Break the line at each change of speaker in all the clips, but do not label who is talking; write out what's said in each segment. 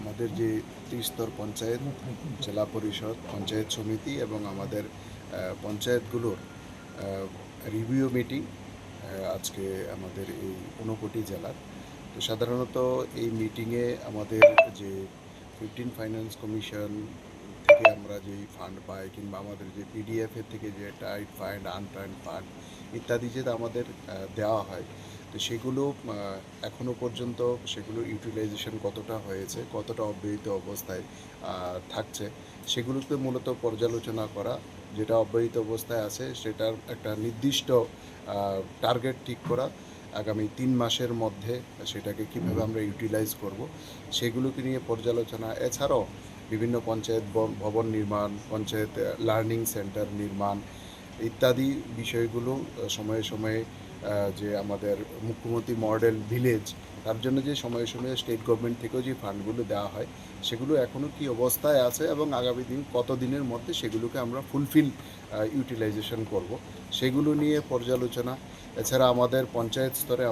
আমাদের যে ত্রিস্তর পঞ্চায়েত, জেলা পরিষদ, পঞ্চায়েত সমিতি এবং আমাদের পঞ্চায়েতগুলোর রিভিউ মিটিং আজকে আমাদের এই ঊনকোটি জেলার। তো সাধারণত এই মিটিংয়ে আমাদের যে ফিফটিন ফাইন্যান্স কমিশন থেকে আমরা যে ফান্ড পাই কিংবা আমাদের যে পিডিএফ এর থেকে যে টাইট ফান্ড আনটাইড ফান্ড ইত্যাদি যে আমাদের দেওয়া হয়, তো সেগুলো এখনও পর্যন্ত সেগুলোর ইউটিলাইজেশন কতটা হয়েছে, কতটা অব্যাহত অবস্থায় থাকছে সেগুলোকে মূলত পর্যালোচনা করা, যেটা অব্যাহত অবস্থায় আছে সেটার একটা নির্দিষ্ট টার্গেট ঠিক করা, আগামী তিন মাসের মধ্যে সেটাকে কীভাবে আমরা ইউটিলাইজ করব, সেগুলোকে নিয়ে পর্যালোচনা। এছাড়াও বিভিন্ন পঞ্চায়েত ভবন নির্মাণ, পঞ্চায়েত লার্নিং সেন্টার নির্মাণ ইত্যাদি বিষয়গুলো সময়ে সময়ে যে আমাদের মুখ্যমন্ত্রী মডেল ভিলেজ তার জন্য যে সময়ে সময়ে স্টেট গভর্নমেন্ট থেকেও যে ফান্ডগুলো দেওয়া হয়, সেগুলো এখনও কি অবস্থায় আছে এবং আগামী দিন কত দিনের মধ্যে সেগুলোকে আমরা ফুলফিল ইউটিলাইজেশন করব, সেগুলো নিয়ে পর্যালোচনা। এছাড়া আমাদের পঞ্চায়েত স্তরে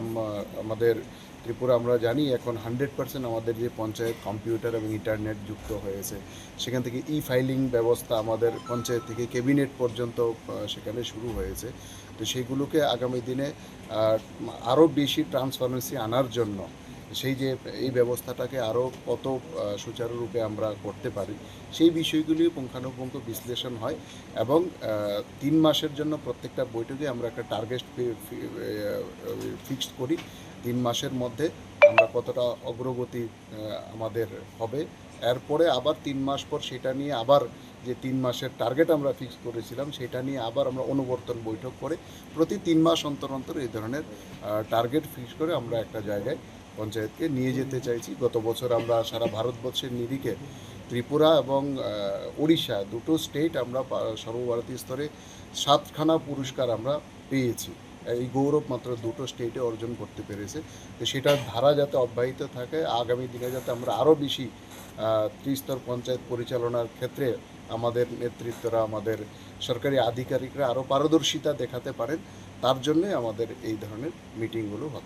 আমাদের ত্রিপুরা আমরা জানি এখন হান্ড্রেড পার্সেন্ট আমাদের যে পঞ্চায়েত কম্পিউটার এবং ইন্টারনেট যুক্ত হয়েছে, সেখান থেকে ই ফাইলিং ব্যবস্থা আমাদের পঞ্চায়েত থেকে ক্যাবিনেট পর্যন্ত সেখানে শুরু হয়েছে। তো সেগুলোকে আগামী দিনে আরও বেশি ট্রান্সপারেন্সি আনার জন্য সেই যে, এই ব্যবস্থাটাকে আরও কত সুচারুরূপে আমরা করতে পারি, সেই বিষয়গুলি পুঙ্খানুপুঙ্খ বিশ্লেষণ হয় এবং তিন মাসের জন্য প্রত্যেকটা বৈঠকে আমরা একটা টার্গেট ফিক্সড করি। তিন মাসের মধ্যে আমরা কতটা অগ্রগতি আমাদের হবে। এরপরে আবার তিন মাস পর সেটা নিয়ে আবার যে তিন মাসের টার্গেট আমরা ফিক্স করেছিলাম, সেটা নিয়ে আবার আমরা অনুবর্তন বৈঠক করে প্রতি তিন মাস অন্তর অন্তর এই ধরনের টার্গেট ফিক্স করে আমরা একটা জায়গায় পঞ্চায়েতকে নিয়ে যেতে চাইছি। গত বছর আমরা সারা ভারতবর্ষের নিরিখে ত্রিপুরা এবং ওড়িশা দুটো স্টেট আমরা সর্বভারতীয় স্তরে সাতখানা পুরস্কার আমরা পেয়েছি। এই গৌরব মাত্র দুটো স্টেটে অর্জন করতে পেরেছে। তো সেটার ধারা যাতে অব্যাহত থাকে, আগামী দিনে যাতে আমরা আরও বেশি ত্রিস্তর পঞ্চায়েত পরিচালনার ক্ষেত্রে আমাদের নেতৃত্বরা, আমাদের সরকারি আধিকারিকরা আরও পারদর্শিতা দেখাতে পারেন, তার জন্যই আমাদের এই ধরনের মিটিংগুলো হচ্ছে।